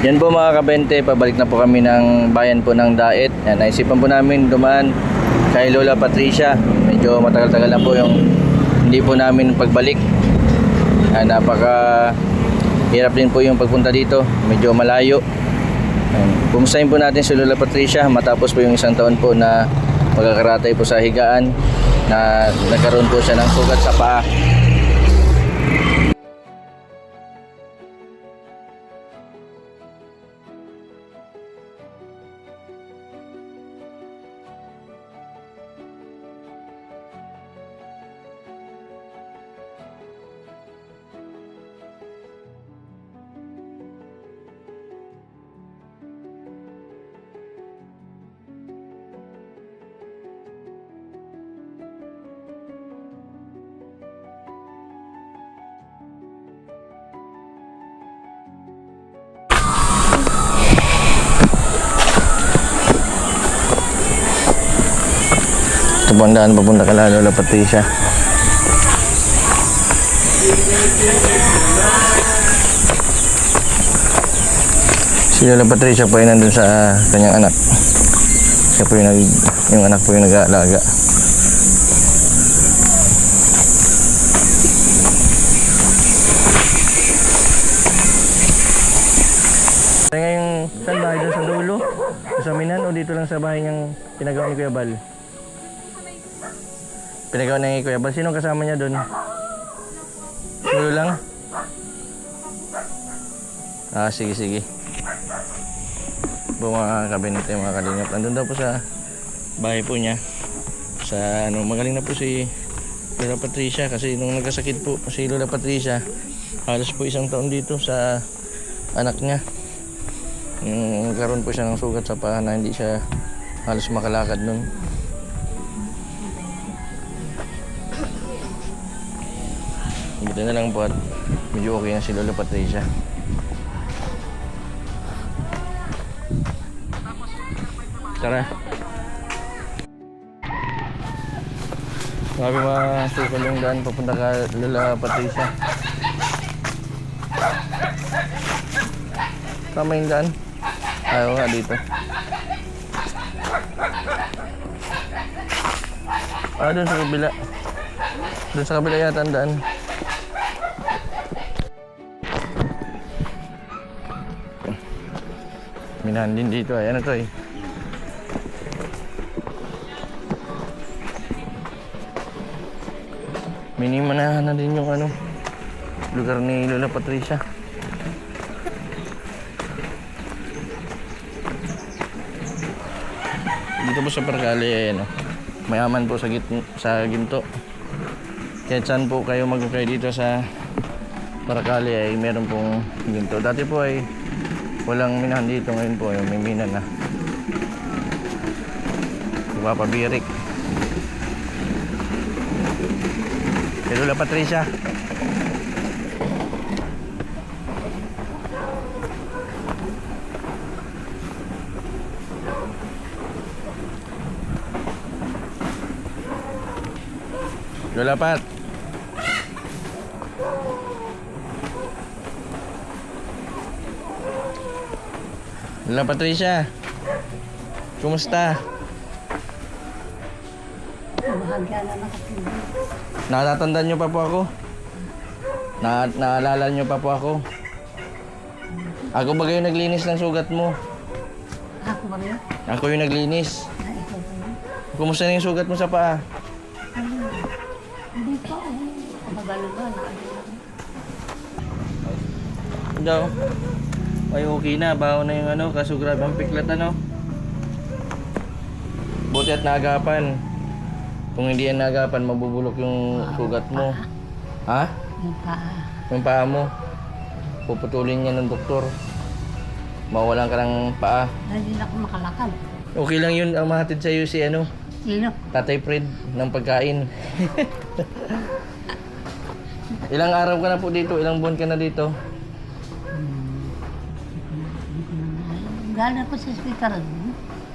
Yan po mga kabente, pabalik na po kami ng bayan po ng Daet. Yan, naisipan po namin dumaan kay Lola Patricia. Medyo matagal-tagal na po yung hindi po namin pagbalik. Yan, napaka hirap din po yung pagpunta dito. Medyo malayo. Kumustahin po natin si Lola Patricia matapos po yung isang taon po na pagkakaratay po sa higaan na nagkaroon po siya ng sugat sa paa. Po papunta kay Lola Patricia. Si Lola Patricia po ay nandun sa kanyang anak. Siya po yung, nag, yung anak po yung nag-aalaga. Kaya ngayong saan bahay doon sa dulo? Sa Minan o dito lang sa bahay niyang pinagawa ni Kuya Bal? Pinagawa ni Kuya Bal. Sino kasama niya doon? Dulo lang? Ah, sige, sige. Po mga kabinete, mga kalingap. Nandun daw po sa bahay po niya. Sa ano, magaling na po si Lola Patricia kasi nung nagkasakit po si Lola Patricia, halos po isang taon dito sa anak niya. Yung nagkaroon po siya ng sugat sa paa na hindi siya halos makalakad nun. Buti na lang po at medyo okay na si Lola Patricia. Tara. Sabi mga sukal yung daan papunta ka Lola Patricia. Tama yung daan. Ayaw nga dito. Ah, doon sa kabila. Doon sa kabila yata ang daan. Minahan din dito ay ano to eh. Minimanahan na din yung ano lugar ni Lola Patricia. Dito po sa Pargali eh, ano, mayaman po sa, git sa ginto. Kahit saan po kayo magkakay dito sa Paracali ay meron pong ginto. Dati po ay walang minahan dito. Ngayon po ay may mina na. Papabirik. Si Lola Patricia. Lola Pat. Lola Patricia. Kumusta? Bahagya na nakatindi. Natatandaan niyo pa po ako? Na naalala niyo pa po ako? Ako ba yung naglinis ng sugat mo? Ako ba yun? Ako yung naglinis. Ah, ikaw ba yun? Kumusta na yung sugat mo sa paa? Hindi pa. Kabagalo ba? Naano lang. Daw. Ay okay na, baho na yung ano, kaso grabe ang piklat ano. Buti at naagapan. Kung hindi yan naagapan, mabubulok yung sugat mo. Ha? Yung paa. Yung paa mo. Puputulin niya ng doktor. Mawalan ka ng paa. Hindi ako makalakad. Okay lang yun ang mahatid sa'yo si ano, Sino? Tatay Fred ng pagkain. ilang araw ka na po dito? Ilang buwan ka na dito? Galing ako sa hospital.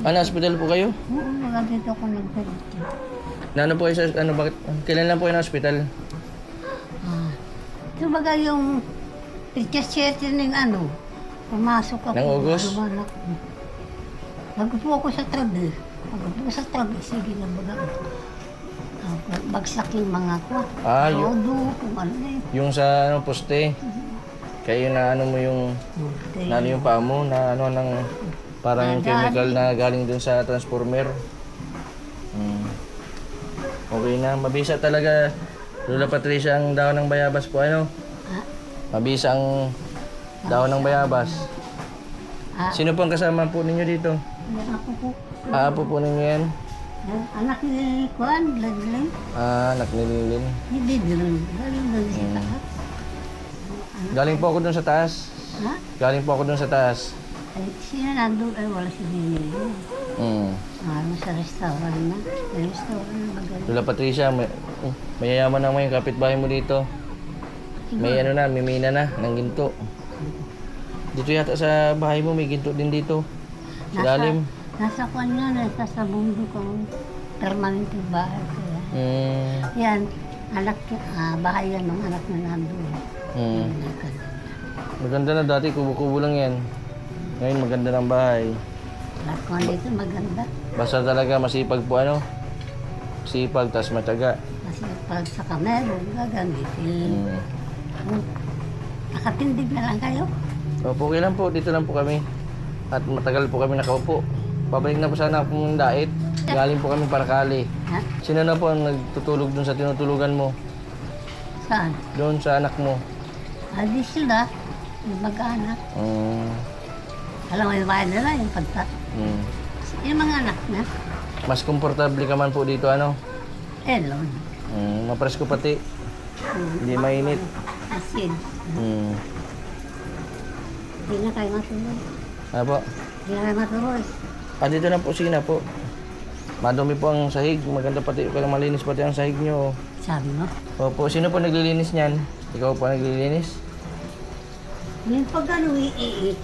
Ano, hospital po kayo? Oo, mga dito ako nag-pagod. Na ano po kayo sa, ano, bakit, kailan lang po kayo na hospital? Ah. Kumbaga yung picture ng ano, Pumasok ako. Nang August? Lumalak. Nagpo ako sa trabi. Nagpo sa trabi. Sige na baga. Ah, Bagsak yung mga ko. Ah, yun. Todo, kung ano eh. Yung sa ano, poste. Kayo na ano mo yung, na ano yung paa mo, na ano ng, parang yung Ah, chemical na galing dun sa transformer. Hmm. Okay na, mabisa talaga. Lola Patricia ang daon ng bayabas po, ano? Ah, Mabisa ang daon ng bayabas. ah, Sino po ang kasama po ninyo dito? ako po. Aapo po ninyo yan? Anak ni Kuan, Ladlin. Ah, anak ni Lilin. Hindi din. Galing doon sa Hmm. Galing po ako dun sa taas. Ha? Galing po ako dun sa taas. Ay, sino nandun? Ay, wala si Nini. Hmm. Ano sa restaurant na? Sa restaurant na magaling. Lola Patricia, may, oh, mayayaman na yung kapitbahay mo dito. May ano na, may mina na, ng ginto. Dito yata sa bahay mo, may ginto din dito. Sa lalim. Nasa kwan nga, nasa sa mundo ko. Permanente bahay ko yan. Hmm. Yan, anak, ah, bahay yan ng anak na nandun. Hmm. Nagkano. Maganda na dati, kubo-kubo lang yan. Ngayon maganda ng bahay. Ko dito maganda. Basta talaga masipag po ano. Sipag, tas matyaga. Kasi pag sa kamero, gagamitin. Hmm. Nakatindig na lang kayo. Opo, okay lang po. Dito lang po kami. At matagal po kami nakaupo. Pabalik na po sana ng dait. Galing po kami para kali. Ha? Sino na po ang nagtutulog dun sa tinutulugan mo? Saan? Doon sa anak mo? Adi sila, yung mag-anak. Mm, Alam mo yung bahay nila, yung pagta. mm. Yung mga anak na, Mas komportable ka man po dito, ano? elon. Mm, mapresko pati. Hindi mainit. Asin. Mm. Hindi na kayo matuloy. Ano po? Hindi na kayo matuloy. Ah, dito na po, sina po. Madumi po ang sahig. Maganda pati, kaya malinis pati ang sahig nyo. Sabi mo, Opo, sino po naglilinis niyan? Ikaw po naglilinis? Yung pag ano, iiit.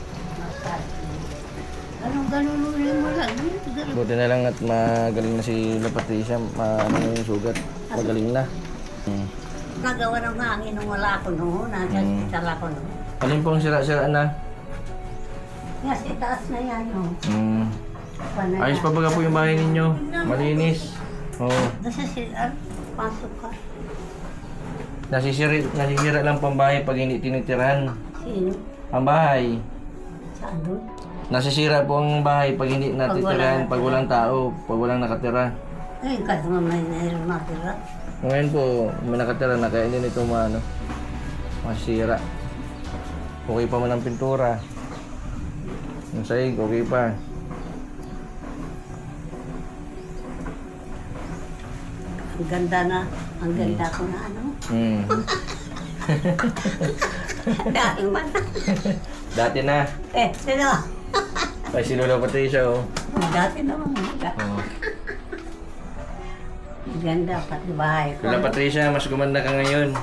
Anong ganun ulit mo lang? Buti na lang at magaling na si La Patricia. Ma, ano na yung sugat. Magaling na. Mm. Gagawa ng hangin nung wala ako noon. Nagkasital ako noon. Alin po ang sira-sira na? Kasi taas na yan. Oh. Mm. Panay Ayos pa baga po yung bahay ninyo. Malinis. Oo. Nasa sila, pasok ka. Nasisira, nasisira lang pang bahay pag hindi tinitirahan. Sino? Ang bahay. Saan doon? Nasisira po ang bahay pag hindi natitirahan, pag walang tao, pag walang nakatira. Ay, kasi mamay na yun matira. Ngayon po, may nakatira na kaya hindi nito maano, masira. Okay pa man ang pintura. Yung sahig, okay pa. Ang ganda na. Ang ganda ko na ano. Hmm. Daing man. Dati na. eh, sino? Ay, si Lola Patricia, oh. Dati naman. oh. Ang ganda pati bahay ko. Lola Patricia, mas gumanda ka ngayon.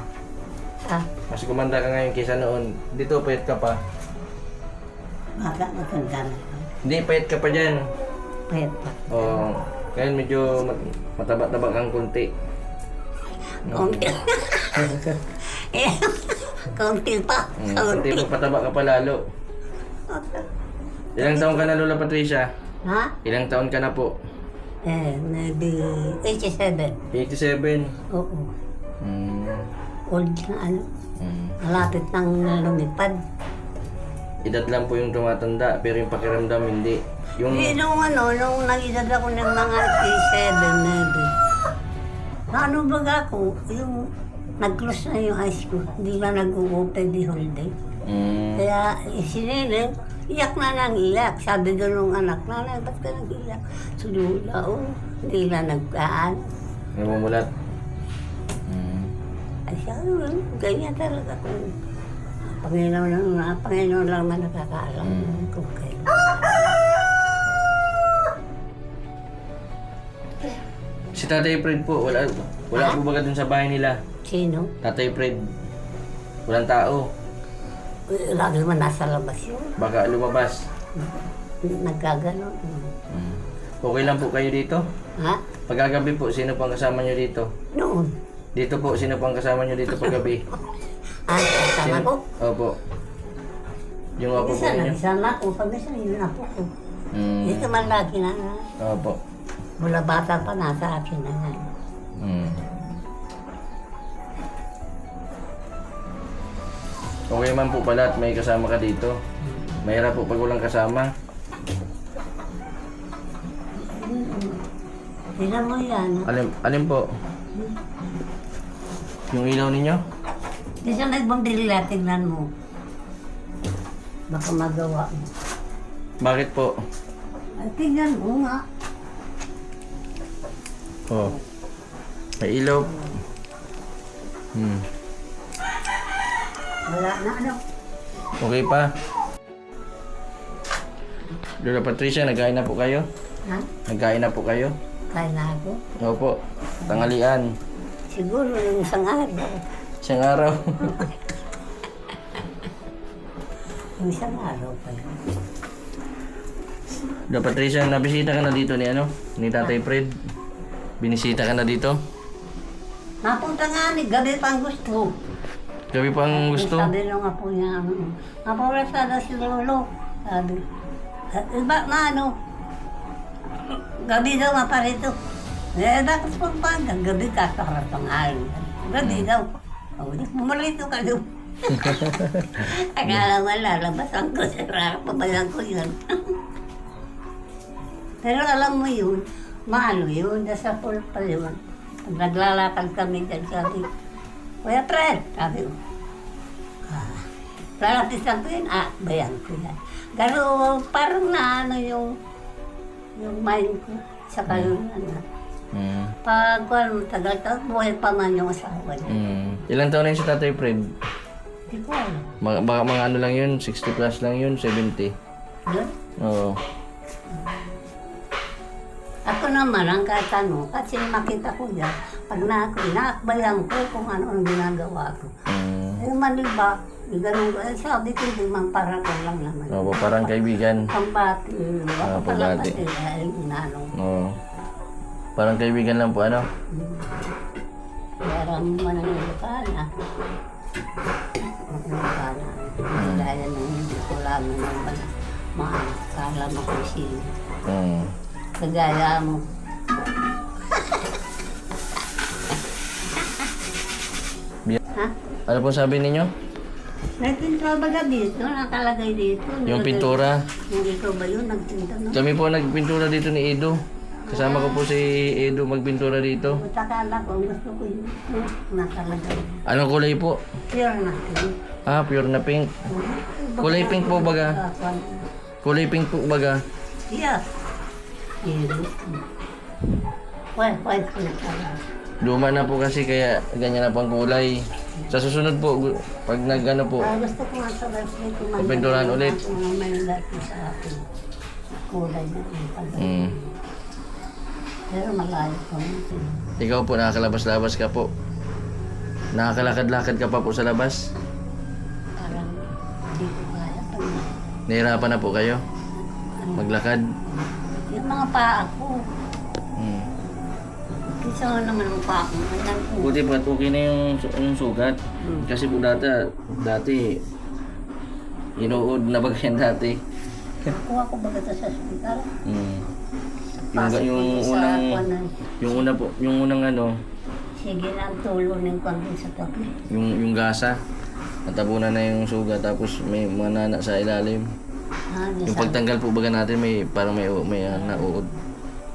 Ah, Mas gumanda ka ngayon kaysa noon. Dito, payat ka pa. maga, maganda na. Hindi, payat ka pa dyan. Pwede pa. Oh, ngayon medyo mat- mataba-taba kang kunti. Konti. eh, konti pa. Mm, Konti. kunti pa pataba ka pa lalo. Ilang taon ka na, Lola Patricia? Ha? Ilang taon ka na po? Eh, maybe 87. 87. Oo. Mm. Old na ano. Mm. Malapit nang lumipad. Edad lang po yung tumatanda, pero yung pakiramdam hindi. Yung Eh, nung ano, nung nag-edad ako ng mga 87, maybe. Ano ba ako, yung nag-close na yung high school, hindi na nag-open the holiday. mm, Kaya eh, sinilin, iyak na lang iyak. Sabi doon nung anak, nanay, ba't ka nag-iyak? Sulula, oh, hindi na nagkaan. namumulat. Mm. Ay siya, "Oh, ganyan talaga kung Panginoon lang, na, Panginoon lang man nakakaalam Mm. kung kailan. Si Tatay Fred po, wala, wala po dun sa bahay nila. Sino? Tatay Fred, walang tao. Lagi man nasa labas yun. Baka lumabas. Nagkaganon. Mm. Okay lang po kayo dito? Ha? Pagkagabi po, sino po ang kasama nyo dito? Noon. Dito po, sino po ang kasama nyo dito paggabi? Ah, kasama ko. Opo. Yung apo po Isa na, ninyo? isa na ako. Pag isa yun na po ko. Mm. Dito man lagi na. Opo. Mula bata pa nasa akin na nga. Okay man po pala at may kasama ka dito. Mahirap po pag walang kasama. Tingnan mo yan. Alin, alin po? Yung ilaw ninyo? Di siya nagbandila, tingnan mo. Baka magawa mo. Bakit po? Ay, tingnan mo nga. Oh. May ilaw. Hmm. Wala na ano. Okay pa. Lola Patricia, nagkain na po kayo? Ha? Nagkain na po kayo? Kaya na ako. Opo. Tangalian. Siguro yung isang araw. Isang araw. Yung isang araw pa yun. Lola Patricia, nabisita ka na dito ni ano? Ni Tatay Fred? Binisita ka na dito? Napunta nga ni, gabi pang gusto. Gabi pang gusto? Sabi nung apo niya, ano, napaurasa na si Lolo. Sabi, "Ah, iba na ano, gabi daw maparito. Eh, bakit po ba hanggang gabi ka harap ng araw? Gabi daw. O, di pumalito ka daw. Akala mo lalabasan ko sa harap, pabayan ko yun. Pero alam mo yun, maano yun, nasa pool pa yun. Pag naglalakad kami dyan, sabi, Kuya Fred, sabi ko, ah, lalapisan ko yun, ah, bayan ko yan. Pero parang na ano yung, yung mind ko, saka yung ano, Hmm. pag ano, tagal-tagal, buhay pa man yung asawa niya. Hmm. Ilang taon na yun si Tatay Fred? Hindi ko alam. Mga, baka mga ano lang yun, 60 plus lang yun, 70. Yun. Oo. Ako naman ang katanong, kasi makita ko yan, pag na ako, inaakbayan ko kung ano ang ginagawa ko. Hmm. Eh, maniba, ganun ko. Eh, sabi ko, hindi man para ko lang naman. Opo, parang kaibigan. Pambati. Ah, pambati. Ay, inano. Oo. Parang kaibigan lang po, ano? Kaya mo man ang ilokana. Ilokana. Gaya nung hindi ko lang naman mga kala mo. Hmm. Kagaya mo. Ha? Ano po sabi ninyo? Nagtinta ba ka dito? Nakalagay dito. Yung pintura. Yung ikaw ba yun? Nagtinta no? Kami po nagpintura dito ni Edo. Kasama ko po si Edo magpintura dito. Matakala ko. Gusto ko yun. Nakalagay. Anong kulay po? Pure natin. Ah, pure na pink. Kulay pink po baga? Kulay pink po baga? Yes. Luma na po kasi kaya ganyan na po ang kulay. Sa susunod po, pag nagano po, Ah, gusto ko nga sa website ko man- Papinturahan ulit. May ko sa akin. Kulay na yung pag mm, Pero malayo ko. ikaw po nakakalabas-labas ka po. Nakakalakad-lakad ka pa po sa labas. Parang hindi ko kaya. Pag, Nahirapan na po kayo maglakad. Mga paa ko. Mm. Kasi nga naman ang paa ko. Alam ko. Buti po at okay na yung, yung sugat. Kasi po dati, dati, inuod na bagayan dati. Kuha ko baga sa hospital. Mm. Yung, Pasok yung ko sa unang, kuwanan. yung una po, yung unang ano, Sige na ang tulo ng konti sa tabi. yung, yung gasa. Natabunan na yung sugat tapos may mga nana sa ilalim. Ah, Yung pagtanggal po baga natin may parang may may uh, nauod.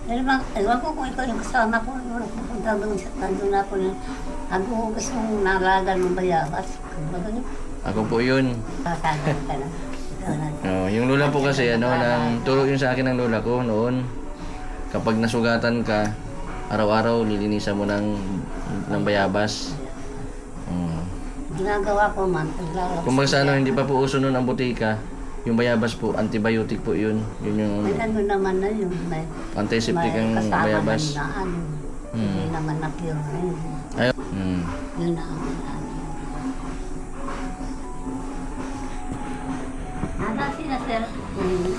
Pero bang, ewan ko kung ikaw yung kasama ko, ano, pupunta doon sa nandun na ako na, naghuhugas ng nalagan ng bayabas. Kumbaga yun, Ako po yun. kasagan ka na. Ikaw na. Oh, yung lola po kasi ano, nang turo yun sa akin ng lola ko noon. Kapag nasugatan ka, araw-araw lilinisan mo ng ng bayabas. Mm. Ginagawa ko man, paglalabas. Kung sa ano, hindi pa po uso noon ang butika, yung bayabas po, antibiotic po yun. Yun yung May ano naman na yun, may, antiseptic ang kasama bayabas. na ano. Hmm. Hindi naman na pure na yun. Ay, mm. Yun na ang ano. Nada sila sir. Hmm.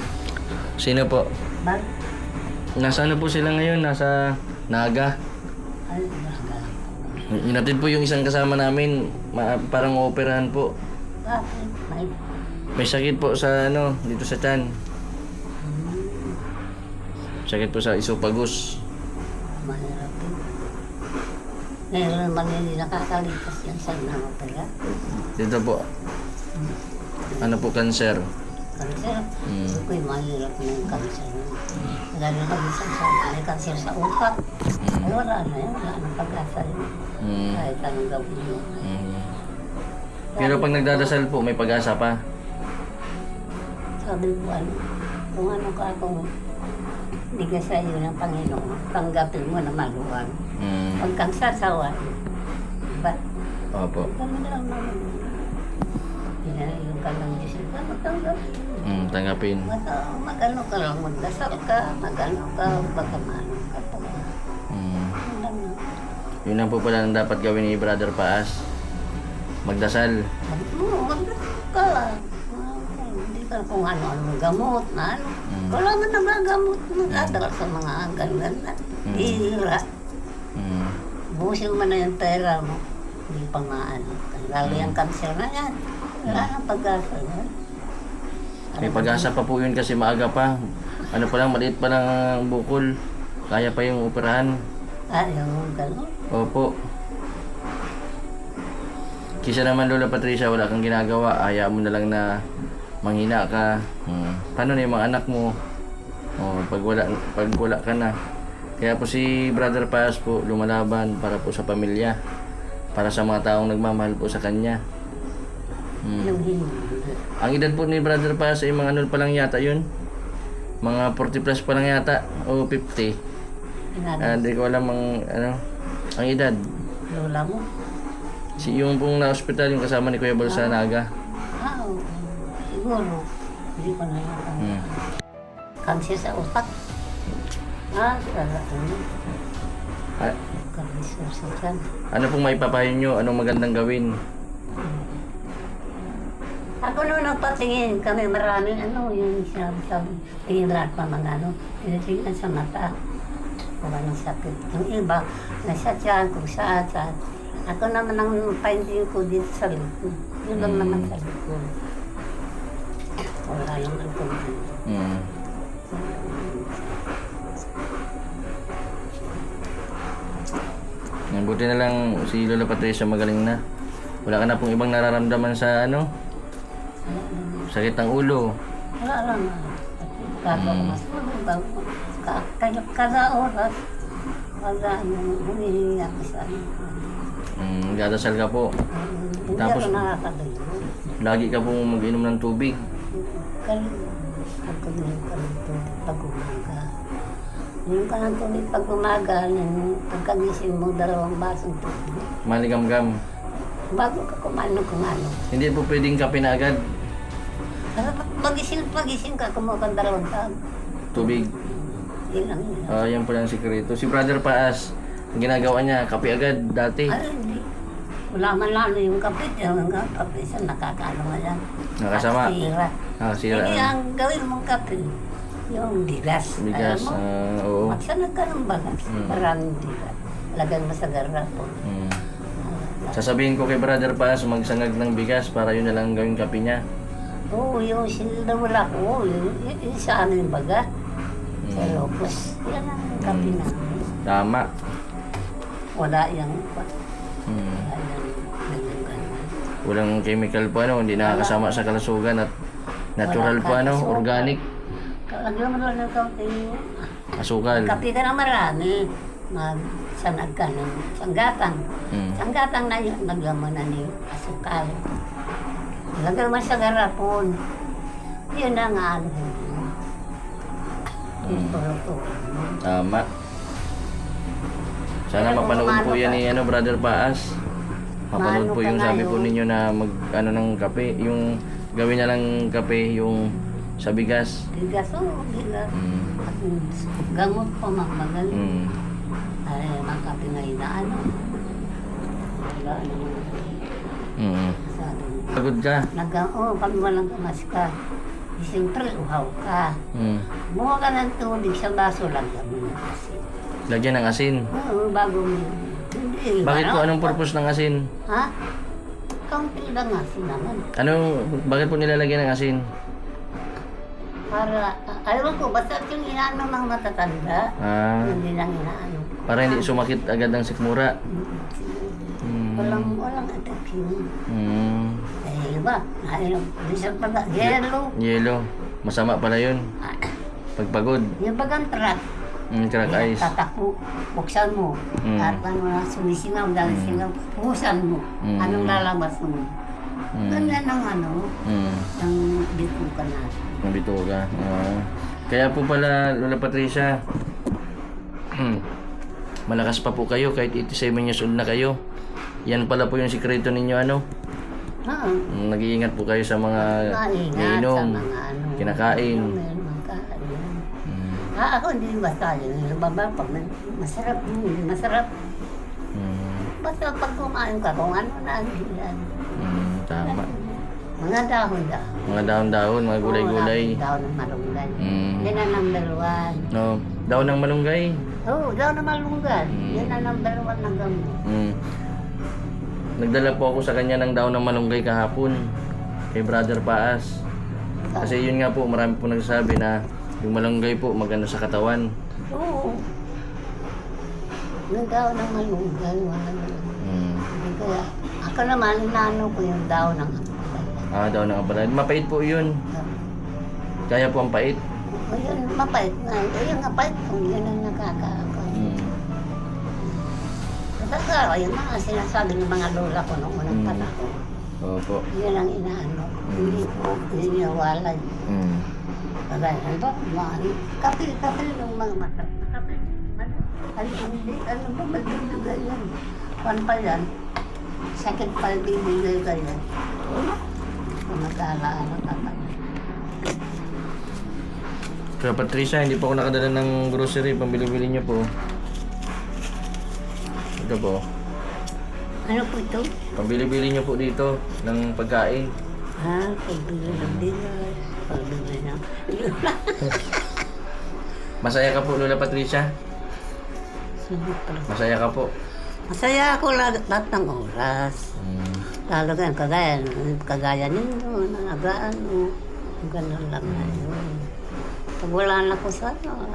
Sino po? Bag? Nasa ano po sila ngayon? Nasa Naga. Ay, baga. Inatid po yung isang kasama namin, ma- parang operahan po. Bakit? May May sakit po sa ano, dito sa tiyan. Sakit po sa esophagus. Mahirap yun. Ngayon naman hindi nakakalipas yan sa nanopera. Dito po. Ano po, cancer. Kanser, Mm. mm. ko'y mahirap na yung kanser na. Lalo na minsan sa may kanser sa utak. Ay wala na yun, wala na pag-asa yun. Mm. Kahit anong gawin yun. Mm. Pero pag nagdadasal po, may pag-asa pa. Sabi ko ano, kung ano ka kung bigay sa iyo ng Panginoon, tanggapin mo na maluwag. Mm. Huwag kang sasawa. Diba? Opo. Kami lang naman. Pinayon ka ng Diyos. Ano tanggapin? Mm, tanggapin. Mag, mag-ano ka lang, magdasal ka, mag-ano ka, baka maano ka pa. Mm. Yun lang lang po pala ang dapat gawin ni Brother Paas. Magdasal. "Oo, magdasal ka lang. Kung ano-ano gamot na ano. Mm. Wala man nagagamot. Nagdadala sa mga ganyan. Mm. Hihira. Mm. Busin mo na yung pera mo. Hindi pa maano. Lalo yung cancer na yan. Wala nang pag-asa yan. May pag-asa pa po yun kasi maaga pa. Ano pa lang, maliit pa lang ang bukol. Kaya pa yung operahan. Ah, yung gano'n. Opo. Kisa naman Lola Patricia, wala kang ginagawa. Hayaan mo na lang na manghina ka. Hmm. Paano na yung mga anak mo? Oh, pag wala, pag wala ka na. Kaya po si Brother Paz po lumalaban para po sa pamilya. Para sa mga taong nagmamahal po sa kanya. Hmm. Ang edad po ni Brother Paz ay mga ano pa lang yata yun. Mga 40 plus pa lang yata. O 50. Pinag- Ah, Hindi ko alam ang ano ang edad. Lola mo. Si yung pong na-hospital yung kasama ni Kuya Bal sa Naga. Ah. Siguro. Hindi ko na yan. Hmm. Kanser sa utak. Ah, sa ano. A- Kanser sa tiyan. ano pong maipapayo nyo? Anong magandang gawin? Ako nung nagpatingin kami maraming ano, yung sinabi-sabi, tingin lahat pa mga ano, tinitingnan sa mata. Kung anong sakit. Yung iba, nasa tiyan, kung saan, saan. Ako naman ang finding ko dito sa likod. Yun lang naman sa likod. Wala ko dito. Hmm. Yan, Buti na lang si Lola Patricia magaling na. Wala ka na pong ibang nararamdaman sa ano? Sakit ng ulo. Wala lang. Kada Mm. mas ka- kada- kada oras, kada ano, humihingi ako sa ano. Hmm, dadasal ka po. Hindi Tapos- ako nakakalayo. Lagi ka pong mag-inom ng tubig. Kaya pagkuminom ka ng tubig pag umaga. Inom ka ng tubig pag umaga, yung pagkagising mo, dalawang basong tubig. Maligam-gam. Bago ka kumano, kumano. Hindi po pwedeng kape na agad. Kasi pag magising, magising ka, kumuha dalawang tag. Tubig. Yun lang yun. Ah, yan pala ang sikreto. Si Brother Paas, ang ginagawa niya, kape agad dati. Ay, hindi. Wala man lalo yung kapit. Yung kapit, isa nakakaano nga yan. Nakasama. Nakasira. Ah, sira. Hindi, ang gawin mong kape, yung bigas. Bigas. Alam mo, ah, oo. magsanag ka ng bagas. Mm. Maraming bigas. Lagyan mo sa garapon. Hmm. Sasabihin ko kay Brother Paas, magsangag ng bigas para yun na lang gawing kape niya. Oo, yung sinawala ko, yung, yung sa amin baga. Sa Mm. Yan ang kape Mm. na. Tama. Wala yung, Hmm. wala yung. Walang chemical po ano, hindi nakakasama sa kalasugan at natural po ano, organic, Lagyan mo lang ng kaunting asukal. Kape ka na marami. Magsanag ka ng sanggatan. Hmm. Sanggatan na yun, lagyan mo na ni asukal. Lagyan mo sa garapon. Yun na nga. ano. Mo. Tama. Sana Pero kung mapanood po umano yan ni ano, Brother Paas. Mapanood Umano po ka yung na sabi po ninyo na mag ano ng kape, yung gawin na lang kape yung sa bigas. Bigas, oo, bigas. Mm. At gamot pa magmagal. Mm. Ay, mga kape na inaano. Wala naman. Mm. Sabi mo. Pagod ka. Nag, oh, pag walang kamas ka, di siyempre uhaw ka. Mm. Buha ka ng tubig sa baso, lagyan mo ng asin. Lagyan ng asin. Oo, bago mo. Hindi. Bakit po ano? anong purpose ng asin? Ha? kaunti lang asin naman. Ano, bakit po nilalagyan ng asin? Para, ayaw ko, basta yung inaano ng matatanda, Ah, hindi lang inaano. para hindi sumakit agad ang sikmura. Hmm. Walang, walang attack yun. Hmm. Eh, iba, ayaw, minsan pala, yellow. Yelo. Masama pala yun. Ah, Pagpagod. Yung bagang truck, Hmm, crack ice. tatakbo, buksan mo. Mm. At ano na, sumisingaw, dahil singaw, buhusan mo. Mm. Anong lalabas mo? Hmm. Ganyan ang ano, Hmm. ang bituka natin. Ang bituka. Ah. Kaya po pala, Lola Patricia, hmm, malakas pa po kayo kahit 87 years old na kayo. Yan pala po yung sikreto ninyo ano. Oo. Mm, Nag-iingat po kayo sa mga Maingat sa inom, mga ano. kinakain. Mm, Ah, ako hindi basta yun. Yung baba, pag masarap, hindi masarap. mm, Basta pag kumain ka, kung ano na ang hilan. mm, tama. Mga dahon-dahon. Mga dahon-dahon, mga gulay-gulay. Oo, dahon ng malunggay. Mm. Yan ang number one. No, dahon ng malunggay. Oo, oh, dahon ng malunggay. Mm. Yan ang number one ng gamot. Mm. Nagdala po ako sa kanya ng dahon ng malunggay kahapon kay Brother Paas. Kasi yun nga po, marami po nagsasabi na yung malunggay po maganda sa katawan. Oo. Dahon ng malunggay, wala. Mm. Kaya, ako naman, inano ko yung dahon ng malunggay. Ah, dahon ng abalay. Mapait po yun. Kaya po ang pait. O yun, mapait nga. O yun, mapait kung yun ang nakakaako. Mm. Nakakaako, yung mga sinasabi ng mga lola ko noong unang Mm. panahon. Opo. Yun ang inaano. Hindi ko iniyawalay. Mm. Kagaya, ano ba? Mga kapil, kapil ng mga mata. Kapil. Ano? Ano, hindi, ano ba? Magbibigay yan. Kwan pa yan. Sakit pa bibigay ka yan. Kung mag-aalaala ka pa. Kaya Patricia, hindi po ako nakadala ng grocery. Pambili-bili niyo po. Ito po. Ano po ito? Pambili-bili niyo po dito ng pagkain. Ah, pagbili Pagbili ng... Masaya ka po, Lola Patricia? Masaya ka po. Masaya ako lahat, ng oras. Mm. Lalo ka, kagaya, kagaya ninyo, nanagaan mo. Ganun lang na yun. Pag wala na ko sa ano,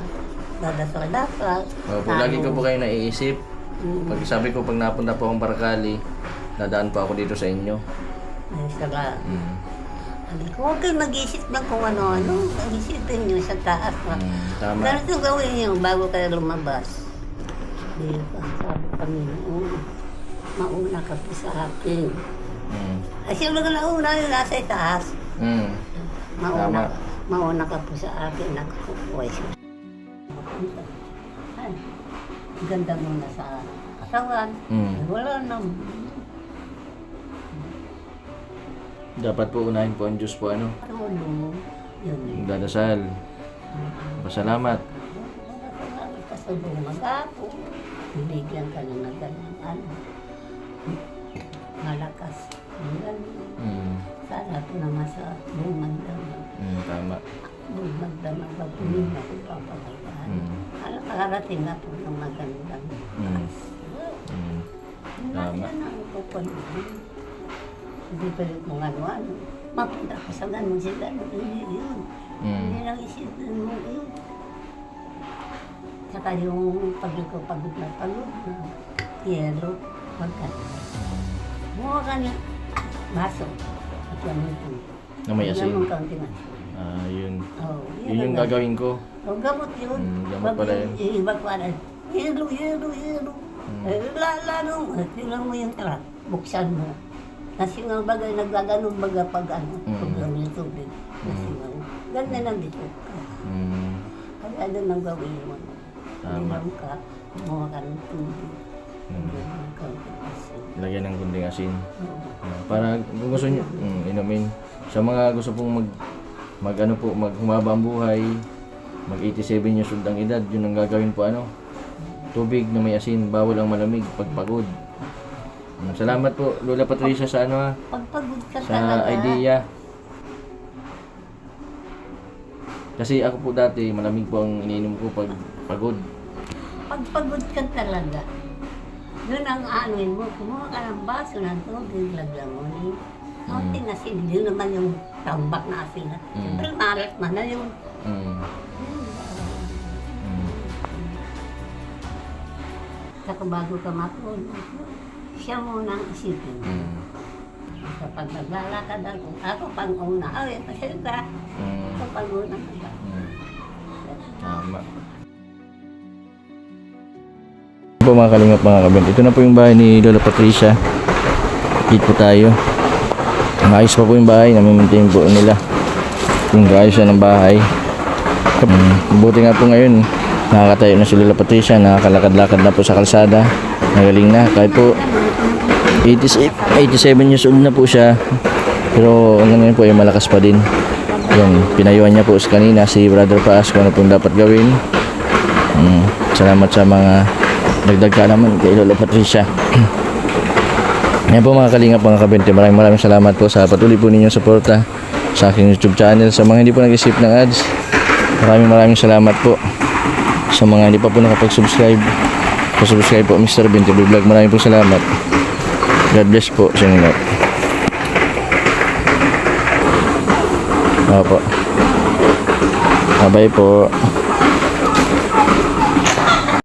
dadasal-dasal. Opo, lagi ko po kayo naiisip. Mm, Pag sabi ko, pag napunta po akong Barakali, dadaan po ako dito sa inyo. ay, sala. Mm. Huwag kayo mag-isip ng kung ano-ano. Pag-isipin nyo sa taas. Mm, tama. Ganito gawin nyo bago kayo lumabas. Di ba? Sabi kami, oo. Mauna ka po sa akin. Mm. Ay, sino ka nauna yung nasa itaas? Mm. Mauna, Tama. mauna ka po sa akin, nakakukuhay siya. Ay, ganda mo na sa katawan. Mm. Wala na. Dapat po unahin po ang Diyos po ano. Tulong. Yun. Magdadasal. Pasalamat. Kasulong mag-apo. Binigyan ka na ng ganang ano. Malakas. Ganun. Mm. Sana po naman sa bumagdamag. Mm, tama. Bumagdamag. Pag hindi na ko papalagaan. Mm. Alam, makarating na po ng magandang Mm. Mm. Tama. Pupunta. Hindi pa rin kung ano-ano. Mapunta ko sa ganun sila. Hindi yun. Hindi Mm. lang isipin mo yun. Saka yung pagod ko, pagod na pagod na yelo, magka. Mukha ka niya. Baso. At yan mo ito. Na may asin. Yan asin. Ah, yun. Oh, Yun yung gagawin ko. Oh, gamot yun. Mm, gamot pala yung Iba pa rin. Yelo, yelo, yelo. Mm. Eh, lalo, tingnan mo yung truck. Buksan mo. Nasingaw bagay, nagaganon baga pag ano, Mm. pag yung tubig. Nasingaw. Ganyan ang dito. Mm. Kaya doon ang gawin mo. Tama. Inom ka, kumuha ka ng tubig. Mm. Lagyan ng kunting asin. Oo. Ah, Para kung gusto nyo, mm, inumin. Sa mga gusto pong mag, mag ano po, mag humaba ang buhay, mag 87 years old ang edad, yun ang gagawin po ano. Tubig na may asin, bawal ang malamig pag pagod. Mm, Salamat po Lola Patricia sa ano ha, Pagpagod ka sa talaga. idea. Kasi ako po dati, malamig po ang iniinom ko pag pagod. Pagpagod ka talaga. Yun ang anuin mo, kumuha ka ng baso ng tubig, lagyan mo ni konting asin. Yun naman yung tambak na asin na. Mm. Siyempre, malat man na yun. Mm. Mm. Saka bago ka matulog, siya muna ang isipin. Mm. Kapag naglalakad ako, ako pang una, ay, ka, Mm. ako pang una. Mm. Tama. po mga kalingap mga kabent. Ito na po yung bahay ni Lola Patricia. Dito po tayo. Maayos pa po yung bahay. Namimintain po nila. Yung ayos na ng bahay. Um, buti nga po ngayon. Nakakatayo na si Lola Patricia. Nakakalakad-lakad na po sa kalsada. Nagaling na. Kahit po 87, 87 years old na po siya. Pero ngayon po ay malakas pa din. Yan, pinayuhan niya po kanina si Brother Paas kung ano pong dapat gawin. Mm, salamat sa mga dagdag ka naman kay Lola Patricia. Yan po mga kalingap mga kabente. Maraming maraming salamat po sa patuloy po ninyong suporta sa aking YouTube channel. Sa mga hindi po nag-isip ng ads, maraming maraming salamat po. Sa mga hindi pa po nakapag-subscribe, pa-subscribe po Mr. Ben TV Vlog. Maraming po salamat. God bless po sa inyo. Opo. Bye-bye po.